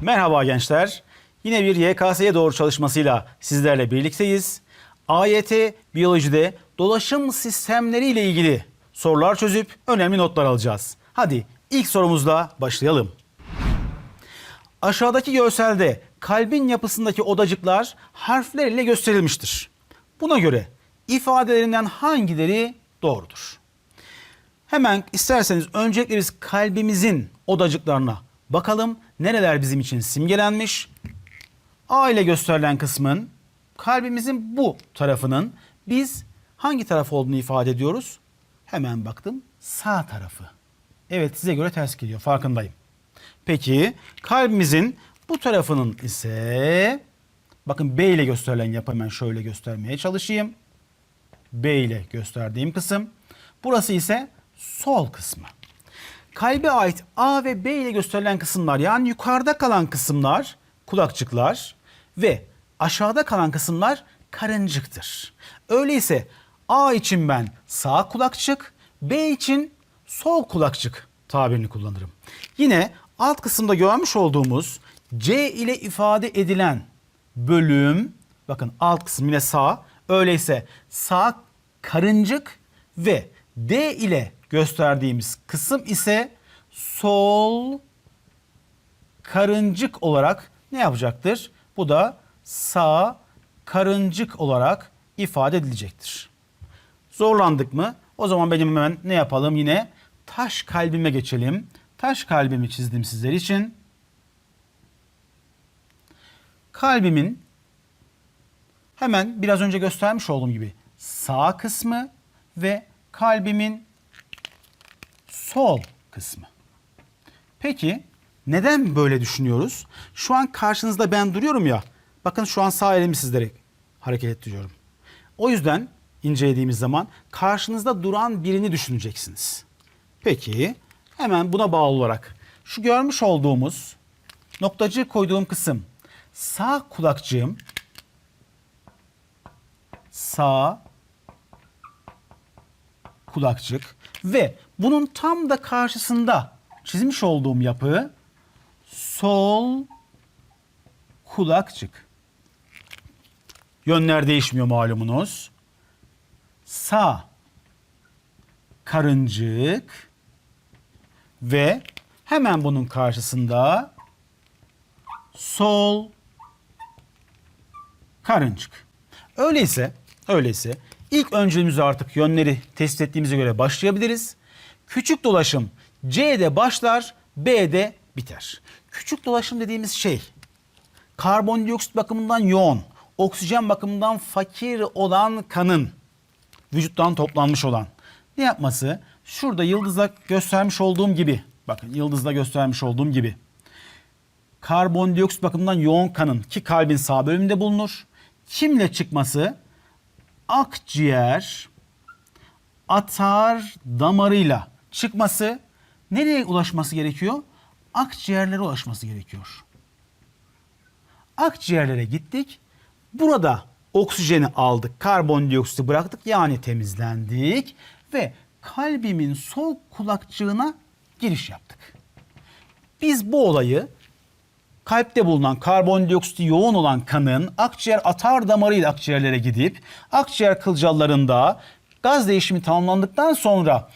Merhaba gençler. Yine bir YKS'ye doğru çalışmasıyla sizlerle birlikteyiz. AYT biyolojide dolaşım sistemleri ile ilgili sorular çözüp önemli notlar alacağız. Hadi ilk sorumuzla başlayalım. Aşağıdaki görselde kalbin yapısındaki odacıklar harfler ile gösterilmiştir. Buna göre ifadelerinden hangileri doğrudur? Hemen isterseniz öncelikle biz kalbimizin odacıklarına bakalım. Nereler bizim için simgelenmiş? A ile gösterilen kısmın kalbimizin bu tarafının biz hangi taraf olduğunu ifade ediyoruz? Hemen baktım sağ tarafı. Evet size göre ters geliyor farkındayım. Peki kalbimizin bu tarafının ise bakın B ile gösterilen yapı hemen şöyle göstermeye çalışayım. B ile gösterdiğim kısım. Burası ise sol kısmı. Kalbe ait A ve B ile gösterilen kısımlar yani yukarıda kalan kısımlar kulakçıklar ve aşağıda kalan kısımlar karıncıktır. Öyleyse A için ben sağ kulakçık, B için sol kulakçık tabirini kullanırım. Yine alt kısımda görmüş olduğumuz C ile ifade edilen bölüm bakın alt kısım yine sağ. Öyleyse sağ karıncık ve D ile gösterdiğimiz kısım ise sol karıncık olarak ne yapacaktır? Bu da sağ karıncık olarak ifade edilecektir. Zorlandık mı? O zaman benim hemen ne yapalım? Yine taş kalbime geçelim. Taş kalbimi çizdim sizler için. Kalbimin hemen biraz önce göstermiş olduğum gibi sağ kısmı ve kalbimin sol kısmı. Peki neden böyle düşünüyoruz? Şu an karşınızda ben duruyorum ya. Bakın şu an sağ elimi sizlere hareket ettiriyorum. O yüzden incelediğimiz zaman karşınızda duran birini düşüneceksiniz. Peki hemen buna bağlı olarak şu görmüş olduğumuz noktacı koyduğum kısım sağ kulakçığım sağ kulakçık ve bunun tam da karşısında çizmiş olduğum yapı sol kulakçık. Yönler değişmiyor malumunuz. Sağ karıncık ve hemen bunun karşısında sol karıncık. Öyleyse, öyleyse ilk öncülümüzü artık yönleri tespit ettiğimize göre başlayabiliriz. Küçük dolaşım C'de başlar, B'de biter. Küçük dolaşım dediğimiz şey karbondioksit bakımından yoğun, oksijen bakımından fakir olan kanın vücuttan toplanmış olan ne yapması? Şurada yıldızla göstermiş olduğum gibi, bakın yıldızla göstermiş olduğum gibi karbondioksit bakımından yoğun kanın ki kalbin sağ bölümünde bulunur. Kimle çıkması? Akciğer atar damarıyla çıkması nereye ulaşması gerekiyor? Akciğerlere ulaşması gerekiyor. Akciğerlere gittik. Burada oksijeni aldık, karbondioksiti bıraktık yani temizlendik ve kalbimin sol kulakçığına giriş yaptık. Biz bu olayı kalpte bulunan karbondioksiti yoğun olan kanın akciğer atar damarıyla akciğerlere gidip akciğer kılcallarında gaz değişimi tamamlandıktan sonra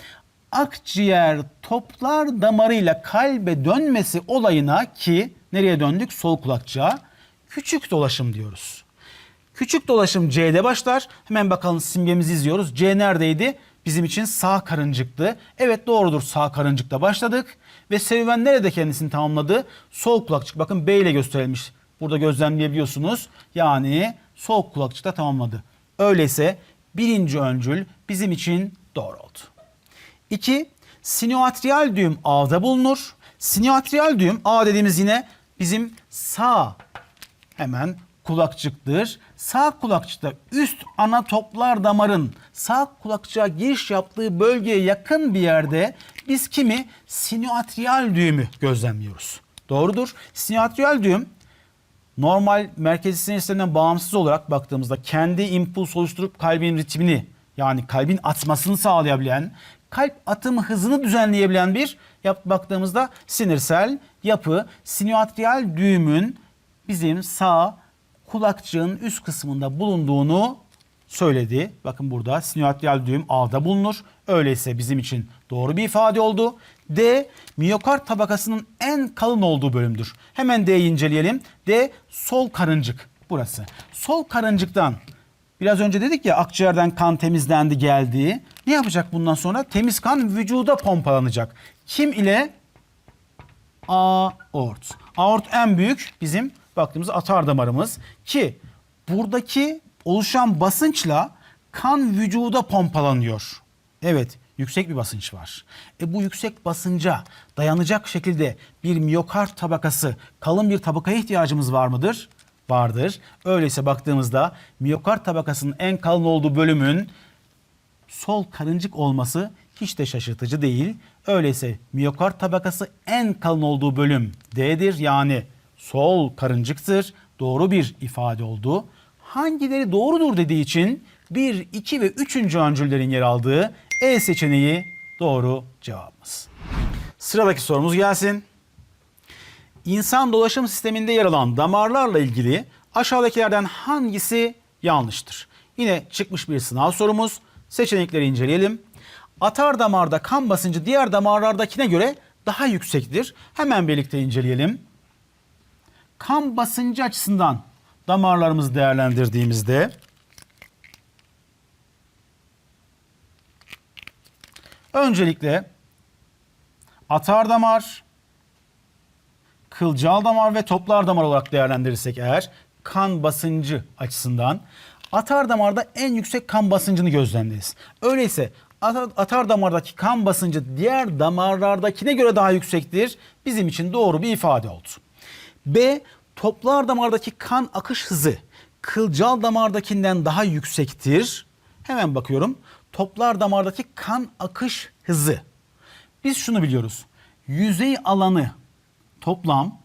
akciğer toplar damarıyla kalbe dönmesi olayına ki nereye döndük? Sol kulakçığa. Küçük dolaşım diyoruz. Küçük dolaşım C'de başlar. Hemen bakalım simgemizi izliyoruz. C neredeydi? Bizim için sağ karıncıktı. Evet doğrudur sağ karıncıkta başladık. Ve serüven nerede kendisini tamamladı? Sol kulakçık. Bakın B ile gösterilmiş. Burada gözlemleyebiliyorsunuz. Yani sol kulakçıkta tamamladı. Öyleyse birinci öncül bizim için doğru oldu. 2. Sinioatriyal düğüm A'da bulunur. Sinioatriyal düğüm A dediğimiz yine bizim sağ hemen kulakçıktır. Sağ kulakçıkta üst ana toplar damarın sağ kulakçığa giriş yaptığı bölgeye yakın bir yerde biz kimi sinioatriyal düğümü gözlemliyoruz. Doğrudur. Sinioatriyal düğüm normal merkezi sinir sisteminden bağımsız olarak baktığımızda kendi impuls oluşturup kalbin ritmini yani kalbin atmasını sağlayabilen, kalp atımı hızını düzenleyebilen bir yap baktığımızda sinirsel yapı sinüatriyal düğümün bizim sağ kulakçığın üst kısmında bulunduğunu söyledi. Bakın burada sinüatriyal düğüm A'da bulunur. Öyleyse bizim için doğru bir ifade oldu. D miyokard tabakasının en kalın olduğu bölümdür. Hemen D'yi inceleyelim. D sol karıncık burası. Sol karıncıktan biraz önce dedik ya akciğerden kan temizlendi geldi. Ne yapacak bundan sonra? Temiz kan vücuda pompalanacak. Kim ile? aort. Aort en büyük bizim baktığımız atar damarımız ki buradaki oluşan basınçla kan vücuda pompalanıyor. Evet, yüksek bir basınç var. E bu yüksek basınca dayanacak şekilde bir miyokard tabakası, kalın bir tabakaya ihtiyacımız var mıdır? Vardır. Öyleyse baktığımızda miyokard tabakasının en kalın olduğu bölümün sol karıncık olması hiç de şaşırtıcı değil. Öyleyse miyokard tabakası en kalın olduğu bölüm D'dir yani sol karıncıktır. Doğru bir ifade oldu. Hangileri doğrudur dediği için 1, 2 ve 3. öncüllerin yer aldığı E seçeneği doğru cevabımız. Sıradaki sorumuz gelsin. İnsan dolaşım sisteminde yer alan damarlarla ilgili aşağıdakilerden hangisi yanlıştır? Yine çıkmış bir sınav sorumuz. Seçenekleri inceleyelim. Atar damarda kan basıncı diğer damarlardakine göre daha yüksektir. Hemen birlikte inceleyelim. Kan basıncı açısından damarlarımızı değerlendirdiğimizde öncelikle atar damar, kılcal damar ve toplar damar olarak değerlendirirsek eğer kan basıncı açısından atar damarda en yüksek kan basıncını gözlemleriz. Öyleyse atar, atar damardaki kan basıncı diğer damarlardakine göre daha yüksektir. Bizim için doğru bir ifade oldu. B. Toplar damardaki kan akış hızı kılcal damardakinden daha yüksektir. Hemen bakıyorum. Toplar damardaki kan akış hızı. Biz şunu biliyoruz. Yüzey alanı toplam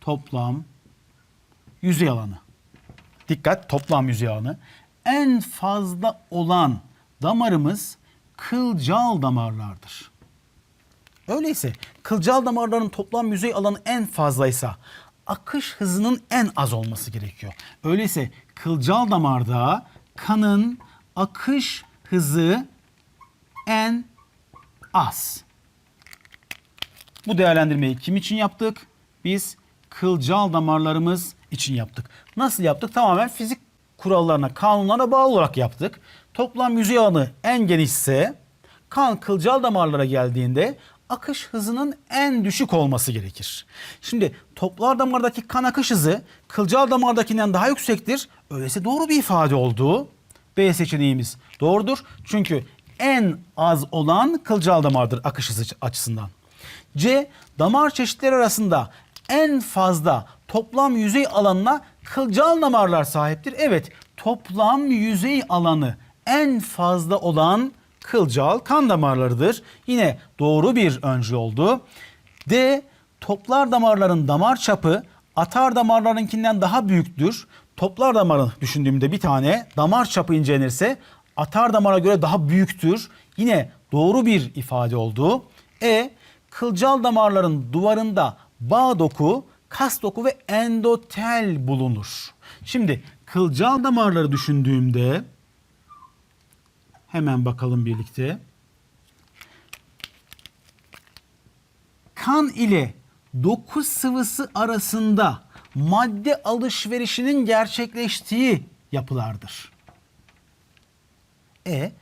toplam yüzey alanı. Dikkat toplam yüzey alanı. En fazla olan damarımız kılcal damarlardır. Öyleyse kılcal damarların toplam yüzey alanı en fazlaysa akış hızının en az olması gerekiyor. Öyleyse kılcal damarda kanın akış hızı en az. Bu değerlendirmeyi kim için yaptık? Biz kılcal damarlarımız için yaptık. Nasıl yaptık? Tamamen fizik kurallarına, kanunlara bağlı olarak yaptık. Toplam yüzey alanı en genişse kan kılcal damarlara geldiğinde akış hızının en düşük olması gerekir. Şimdi toplar damardaki kan akış hızı kılcal damardakinden daha yüksektir. Öyleyse doğru bir ifade oldu. B seçeneğimiz doğrudur. Çünkü en az olan kılcal damardır akış hızı açısından. C. Damar çeşitleri arasında en fazla toplam yüzey alanına kılcal damarlar sahiptir. Evet, toplam yüzey alanı en fazla olan kılcal kan damarlarıdır. Yine doğru bir öncü oldu. D. Toplar damarların damar çapı atar damarlarınkinden daha büyüktür. Toplar damarı düşündüğümde bir tane damar çapı incelenirse atar damara göre daha büyüktür. Yine doğru bir ifade oldu. E. Kılcal damarların duvarında bağ doku, kas doku ve endotel bulunur. Şimdi kılcal damarları düşündüğümde hemen bakalım birlikte. Kan ile doku sıvısı arasında madde alışverişinin gerçekleştiği yapılardır. E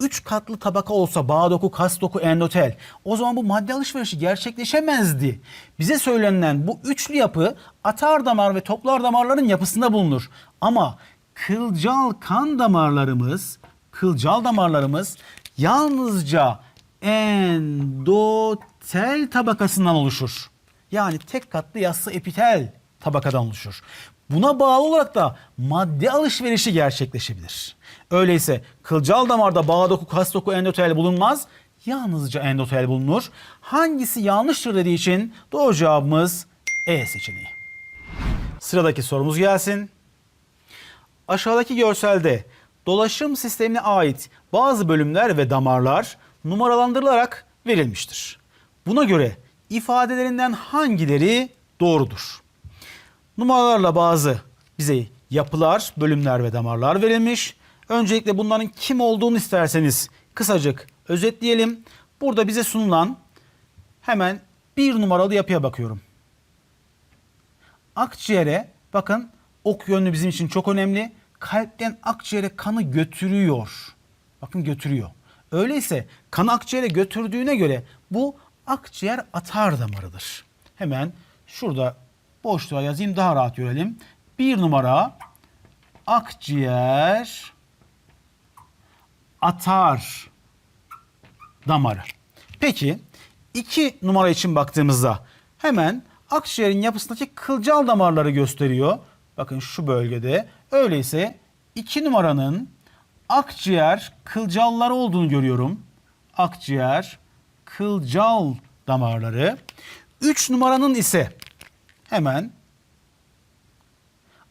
üç katlı tabaka olsa bağ doku, kas doku, endotel o zaman bu madde alışverişi gerçekleşemezdi. Bize söylenen bu üçlü yapı atar damar ve toplar damarların yapısında bulunur. Ama kılcal kan damarlarımız, kılcal damarlarımız yalnızca endotel tabakasından oluşur. Yani tek katlı yassı epitel tabakadan oluşur. Buna bağlı olarak da madde alışverişi gerçekleşebilir. Öyleyse kılcal damarda bağ doku, kas doku, endotel bulunmaz. Yalnızca endotel bulunur. Hangisi yanlıştır dediği için doğru cevabımız E seçeneği. Sıradaki sorumuz gelsin. Aşağıdaki görselde dolaşım sistemine ait bazı bölümler ve damarlar numaralandırılarak verilmiştir. Buna göre ifadelerinden hangileri doğrudur? Numaralarla bazı bize yapılar, bölümler ve damarlar verilmiş. Öncelikle bunların kim olduğunu isterseniz kısacık özetleyelim. Burada bize sunulan hemen bir numaralı yapıya bakıyorum. Akciğere bakın ok yönlü bizim için çok önemli. Kalpten akciğere kanı götürüyor. Bakın götürüyor. Öyleyse kan akciğere götürdüğüne göre bu akciğer atar damarıdır. Hemen şurada boşluğa yazayım daha rahat görelim. Bir numara akciğer atar damarı. Peki iki numara için baktığımızda hemen akciğerin yapısındaki kılcal damarları gösteriyor. Bakın şu bölgede. Öyleyse iki numaranın akciğer kılcalları olduğunu görüyorum. Akciğer kılcal damarları. Üç numaranın ise hemen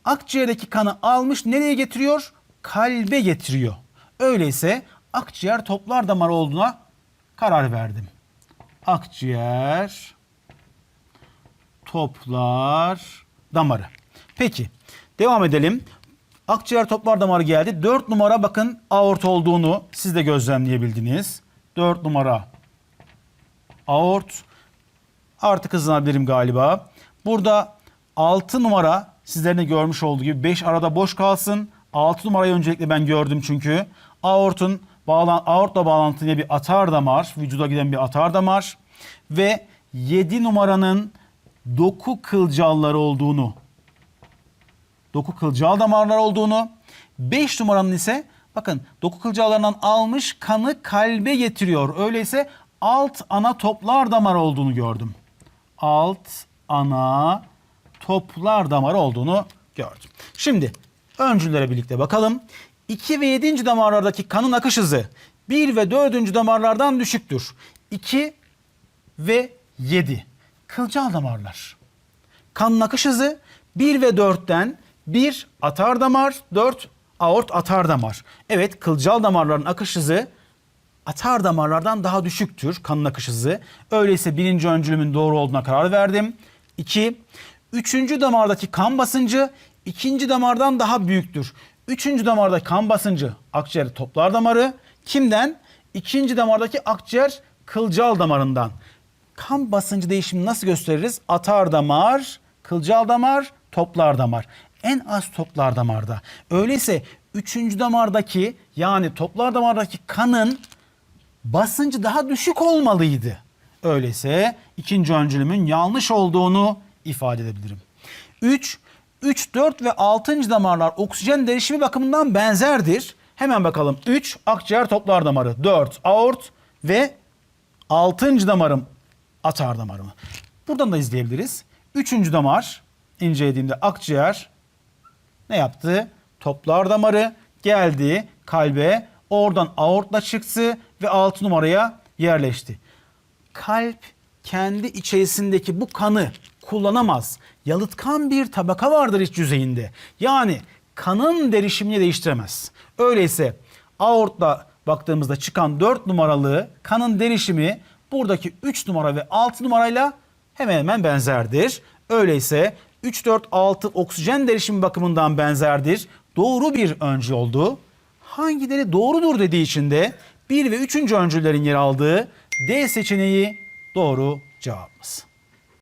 akciğerdeki kanı almış nereye getiriyor? Kalbe getiriyor. Öyleyse akciğer toplar damarı olduğuna karar verdim. Akciğer toplar damarı. Peki devam edelim. Akciğer toplar damarı geldi. 4 numara bakın aort olduğunu siz de gözlemleyebildiniz. 4 numara aort. Artık hızlanabilirim galiba. Burada 6 numara sizlerin de görmüş olduğu gibi 5 arada boş kalsın. 6 numarayı öncelikle ben gördüm çünkü. Aortun bağlan aortla bağlantılı bir atar damar, vücuda giden bir atar damar ve 7 numaranın doku kılcalları olduğunu, doku kılcal damarlar olduğunu, 5 numaranın ise bakın doku kılcallarından almış kanı kalbe getiriyor. Öyleyse alt ana toplar damar olduğunu gördüm. Alt ana toplar damarı olduğunu gördüm. Şimdi öncüllere birlikte bakalım. 2 ve 7. damarlardaki kanın akış hızı 1 ve 4. damarlardan düşüktür. 2 ve 7 kılcal damarlar. Kanın akış hızı 1 ve 4'ten 1 atar damar, 4 aort atar damar. Evet kılcal damarların akış hızı atar damarlardan daha düşüktür kanın akış hızı. Öyleyse birinci öncülümün doğru olduğuna karar verdim. 2. Üçüncü damardaki kan basıncı ikinci damardan daha büyüktür. Üçüncü damardaki kan basıncı akciğer toplar damarı. Kimden? İkinci damardaki akciğer kılcal damarından. Kan basıncı değişimi nasıl gösteririz? Atar damar, kılcal damar, toplar damar. En az toplar damarda. Öyleyse üçüncü damardaki yani toplar damardaki kanın basıncı daha düşük olmalıydı. Öyleyse ikinci öncülümün yanlış olduğunu ifade edebilirim. 3, 3, 4 ve 6. damarlar oksijen derişimi bakımından benzerdir. Hemen bakalım. 3 akciğer toplar damarı, 4 aort ve 6. damarım atar damarı mı? Buradan da izleyebiliriz. 3. damar incelediğimde akciğer ne yaptı? Toplar damarı geldi kalbe. Oradan aortla çıktı ve 6 numaraya yerleşti. Kalp kendi içerisindeki bu kanı kullanamaz. Yalıtkan bir tabaka vardır iç yüzeyinde. Yani kanın derişimini değiştiremez. Öyleyse aortla baktığımızda çıkan 4 numaralı kanın derişimi buradaki 3 numara ve 6 numarayla hemen hemen benzerdir. Öyleyse 3, 4, 6 oksijen derişimi bakımından benzerdir. Doğru bir öncü oldu. Hangileri doğrudur dediği için de 1 ve 3. öncüllerin yer aldığı D seçeneği doğru cevabımız.